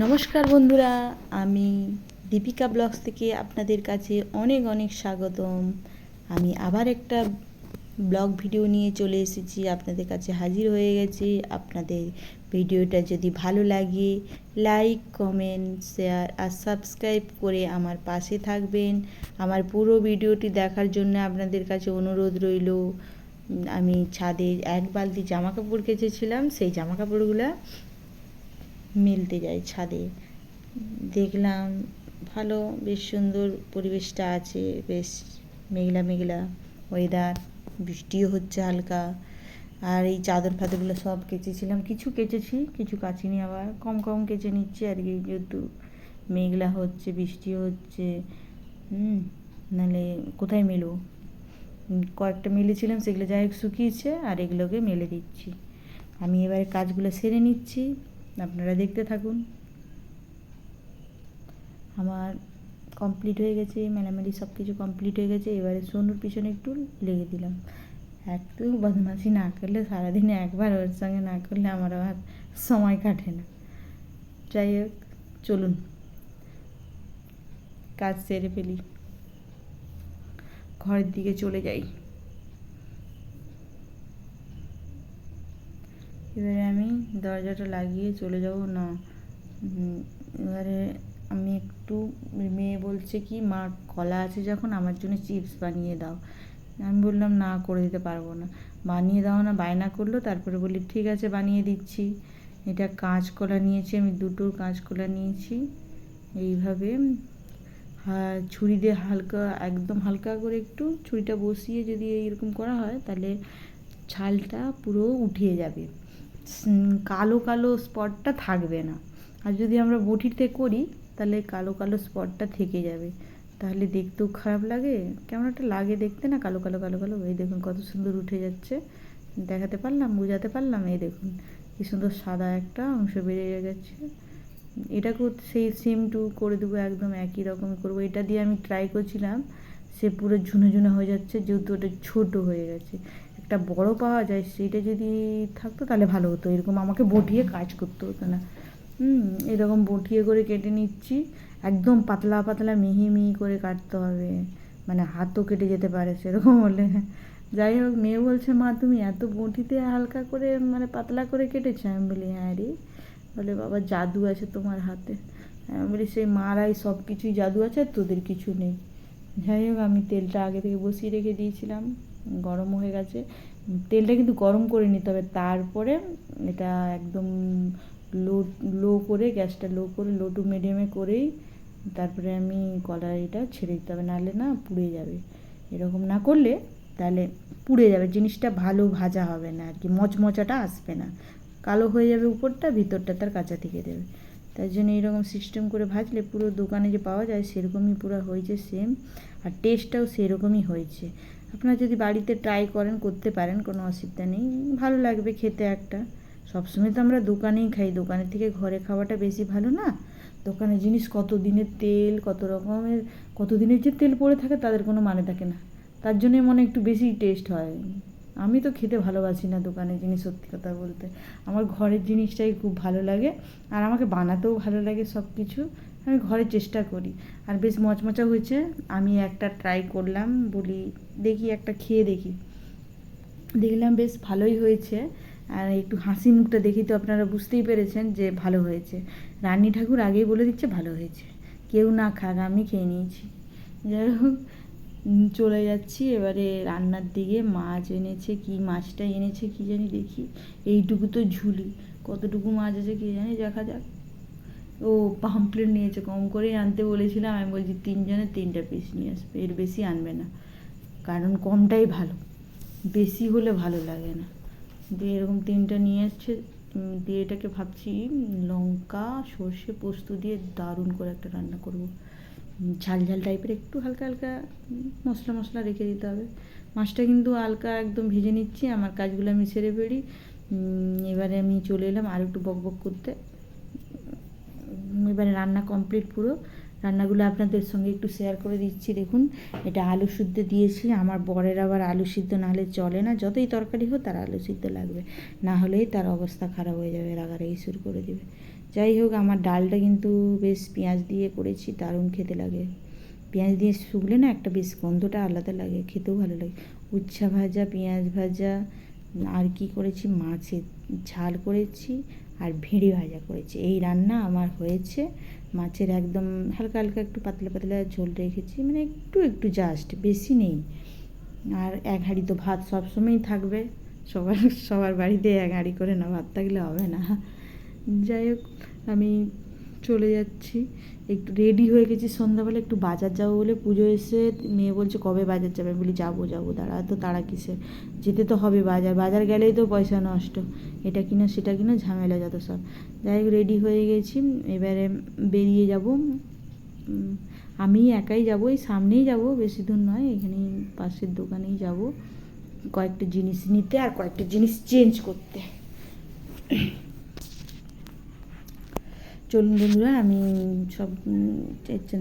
নমস্কার বন্ধুরা, আমি দীপিকা ব্লগস থেকে আপনাদের কাছে অনেক অনেক স্বাগতম। আমি আবার একটা ব্লগ ভিডিও নিয়ে চলে এসেছি, আপনাদের কাছে হাজির হয়ে গেছি। আপনাদের ভিডিওটা যদি ভালো লাগে, লাইক, কমেন্ট, শেয়ার আর সাবস্ক্রাইব করে আমার পাশে থাকবেন। আমার পুরো ভিডিওটি দেখার জন্য আপনাদের কাছে অনুরোধ রইল আমি ছাদে এক বালতি জামা কাপড় কেচেছিলাম, সেই জামা কাপড়গুলো মেলতে যাই ছাদে। দেখলাম ভালো, বেশ সুন্দর পরিবেশটা আছে, বেশ মেঘলা মেঘলা ওয়েদার বৃষ্টিও হচ্ছে হালকা। আর এই চাদর ফাদরগুলো সব কেচেছিলাম। কিছু কেচেছি, কিছু কাচিনি আবার। কম কম কেচে নিচ্ছি আর কি, যেহেতু মেঘলা হচ্ছে বৃষ্টি হচ্ছে নাহলে কোথায় মেলো? কয়েকটা মেলেছিলাম, সেগুলো যাই হোক শুকিয়েছে আর এগুলোকে মেলে দিচ্ছি। আমি এবারে কাজগুলো সেরে নিচ্ছি। আপনারা দেখতে থাকুন। আমার কমপ্লিট হয়ে গেছে, মেলামেলি সব কিছু কমপ্লিট হয়ে গেছে। এবারে সোনুর পিছনে একটু লেগে দিলাম। একটু বদমাশি না করলে সারাদিনে একবার ওর সঙ্গে না করলে আমার আর সময় কাটে না। যাই হোক, চলুন। কাজ সেরে ফেলি। ঘরের দিকে চলে যাই। এবারে দরজাটা লাগিয়ে চলে যাব, না। এবারে আমি একটু মেয়ে বলছে কি, মা, কলা আছে যখন, আমার জন্য চিপস বানিয়ে দাও। আমি বললাম, না, করে দিতে পারব না। বানিয়ে দাও না, বায়না করল, তারপরে বলি ঠিক আছে, বানিয়ে দিচ্ছি। এটা কাঁচকলা নিয়েছি, আমি দুটো কাঁচকলা নিয়েছি। এইভাবে ছুরি দিয়ে হালকা, একদম হালকা করে একটু ছুরিটা বসিয়ে যদি এইরকম করা হয়, তাহলে ছালটা পুরো উঠিয়ে যাবে। কালো কালো স্পটটা থাকবে না। আর যদি আমরা বটিতে করি, তাহলে কালো কালো স্পটটা থেকে যাবে। তাহলে দেখতেও খারাপ লাগে। কেমন একটা লাগে দেখতে না, কালো কালো কালো কালো। এই দেখুন কত সুন্দর উঠে যাচ্ছে। দেখাতে পারলাম, বোঝাতে পারলাম, এই দেখুন। কি সুন্দর সাদা একটা অংশ বেরিয়ে গেছে। এটাকেও সেই সেম টু করে দেবো, একদম একই রকম করব। এটা দিয়ে আমি ট্রাই করছিলাম, সে পুরো ঝুনো ঝুনো হয়ে যাচ্ছে, যেহেতু ওটা ছোটো হয়ে গেছে। একটা বড় পাওয়া যায়, সেইটা যদি থাকতো তাহলে ভালো হতো। এরকম আমাকে বটিয়ে কাজ করতে হতো না। হুম, এরকম বটিয়ে করে কেটে নিচ্ছি। একদম পাতলা পাতলা মিহি মিহি করে কাটতে হবে। মানে হাতও কেটে যেতে পারে, সেরকম হলে। যাই হোক, মেয়ে বলছে, মা, তুমি এত বটিতে হালকা করে মানে পাতলা করে কেটেছো? আমি বলি হ্যাঁ রে। বলে, বাবা, জাদু আছে তোমার হাতে। আমি বলি, সেই মারাই সব কিছুই জাদু আছে আর তোদের কিছু নেই। যাই হোক, আমি তেলটা আগে থেকে বসিয়ে রেখে দিয়েছিলাম। গরম হয়ে গেছে। তেলটা কিন্তু গরম করে নিতে হবে। তারপরে এটা একদম লো লো করে গ্যাসটা লো করে, লো টু মিডিয়ামে করেই তারপরে আমি কড়াইটা ছেড়ে দিতে হবে। নাহলে না পুড়ে যাবে। এরকম না করলে তাহলে পুড়ে যাবে। জিনিসটা ভালো ভাজা হবে না আর কি। মচমচাটা আসবে না। কালো হয়ে যাবে উপরটা, ভিতরটা তার কাঁচা থেকে দেবে। তাই জন্য এরকম সিস্টেম করে ভাজলে পুরো দোকানে যে পাওয়া যায়, সেরকমই পুরো হয়েছে সেম আর টেস্টটাও সেরকমই হয়েছে। আপনারা যদি বাড়িতে ট্রাই করেন, করতে পারেন, কোনো অসুবিধা নেই। ভালো লাগবে খেতে একটা। সবসময় তো আমরা দোকানেই খাই। দোকানের থেকে ঘরে খাওয়াটা বেশি ভালো না? দোকানের জিনিস কত দিনের তেল, কত রকমের, কত দিনের যে তেল পড়ে থাকে, তাদের কোনো মানে থাকে না। তার জন্যে মনে একটু বেশি টেস্ট হয়। আমি তো খেতে ভালোবাসি না দোকানের জিনিস, সত্যি কথা বলতে। আমার ঘরের জিনিসটাই খুব ভালো লাগে। আর আমাকে বানাতেও ভালো লাগে সব কিছু আমি ঘরে চেষ্টা করি। আর বেশ মচমচা হয়েছে। আমি একটা ট্রাই করলাম, বলি দেখি, একটা খেয়ে দেখি। দেখলাম বেশ ভালোই হয়েছে। আর একটু হাসি মুখটা দেখি তো আপনারা বুঝতেই পেরেছেন যে ভালো হয়েছে। রানী ঠাকুর আগেই বলে দিচ্ছে, ভালো হয়েছে। কেউ না খাক, আমি খেয়ে নিয়েছি। যাই হোক চলে যাচ্ছি। এবারে রান্নার দিকে মাছ এনেছে, কি মাছটা এনেছে, কি জানি দেখি। এইটুকু তো ঝুলি। কতটুকু মাছ আছে কি জানি, দেখা যাক। ও পাম্পলেট নিয়েছে কম করেই আনতে বলেছিলাম। আমি বলছি তিনজনে তিনটা পিস নিয়ে আসবে। এর বেশি আনবে না। কারণ কমটাই ভালো। বেশি হলে ভালো লাগে না। দিয়ে এরকম তিনটা নিয়ে উম, দিয়ে এটাকে ভাবছি লঙ্কা সর্ষে পোস্ত দিয়ে দারুণ করে একটা রান্না করব। ঝাল ঝাল টাইপের একটু হালকা হালকা মশলা মশলা রেখে দিতে হবে। মাছটা কিন্তু হালকা একদম ভেজে নিচ্ছি। আমার কাজগুলো আমি সেরে ফেলি। এবারে আমি চলে এলাম আর একটু বক বক করতে। এবারে রান্না কমপ্লিট পুরো। রান্নাগুলো আপনাদের সঙ্গে একটু শেয়ার করে দিচ্ছি। দেখুন, এটা আলু সিদ্ধ দিয়েছি। আমার বরের আবার আলু সিদ্ধ না হলে চলে না। যতই তরকারি হোক তার আলু সিদ্ধ লাগবে। না হলেই তার অবস্থা খারাপ হয়ে যাবে, রাগারাগি শুরু করে দেবে। যাই হোক, আমার ডালটা কিন্তু বেশ পেঁয়াজ দিয়ে করেছি, দারুণ খেতে লাগে। পেঁয়াজ দিয়ে শুকলে না একটা বেশ গন্ধটা আলাদা লাগে, খেতেও ভালো লাগে। উচ্ছা ভাজা, পেঁয়াজ ভাজা, আর কি করেছি? মাছের ঝাল করেছি। আর ভেড়ি ভাজা করেছি। এই রান্না আমার হয়েছে। মাছের একদম হালকা হালকা একটু পাতলা পাতলা ঝোল রেখেছি মানে একটু একটু জাস্ট বেশি নেই। আর এক হাঁড়ি তো ভাত সবসময়ই থাকবে। সবার সবার বাড়িতে এক হাঁড়ি করে না ভাত থাকলে হবে না। যাই হোক, আমি চলে যাচ্ছি। একটু রেডি হয়ে গেছি সন্ধ্যাবেলা, একটু বাজার যাব বলে। পুজো এসে মেয়ে বলছে, কবে বাজার যাবে? বলি, যাব যাব, দাঁড়া, তো তারা কিসে যেতে তো হবে বাজার। বাজার গেলেই তো পয়সা নষ্ট। এটা কিনা, সেটা কিনা, ঝামেলা যত সব। যাই হোক রেডি হয়ে গেছি। এবারে বেরিয়ে যাব। আমি একাই যাব, এই সামনেই যাব, বেশি দূর নয়, এখানেই পাশের দোকানেই যাব। কয়েকটা জিনিস নিতে আর কয়েকটা জিনিস চেঞ্জ করতে। চলুন বন্ধুরা, আমি সব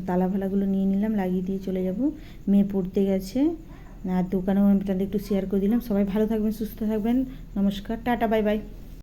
তালা ফালাগুলো নিয়ে নিলাম, লাগিয়ে দিয়ে চলে যাব। মেয়ে পড়তে গেছে, আর দোকানেও আমি তাদের একটু শেয়ার করে দিলাম। সবাই ভালো থাকবেন, সুস্থ থাকবেন। নমস্কার, টাটা বাই বাই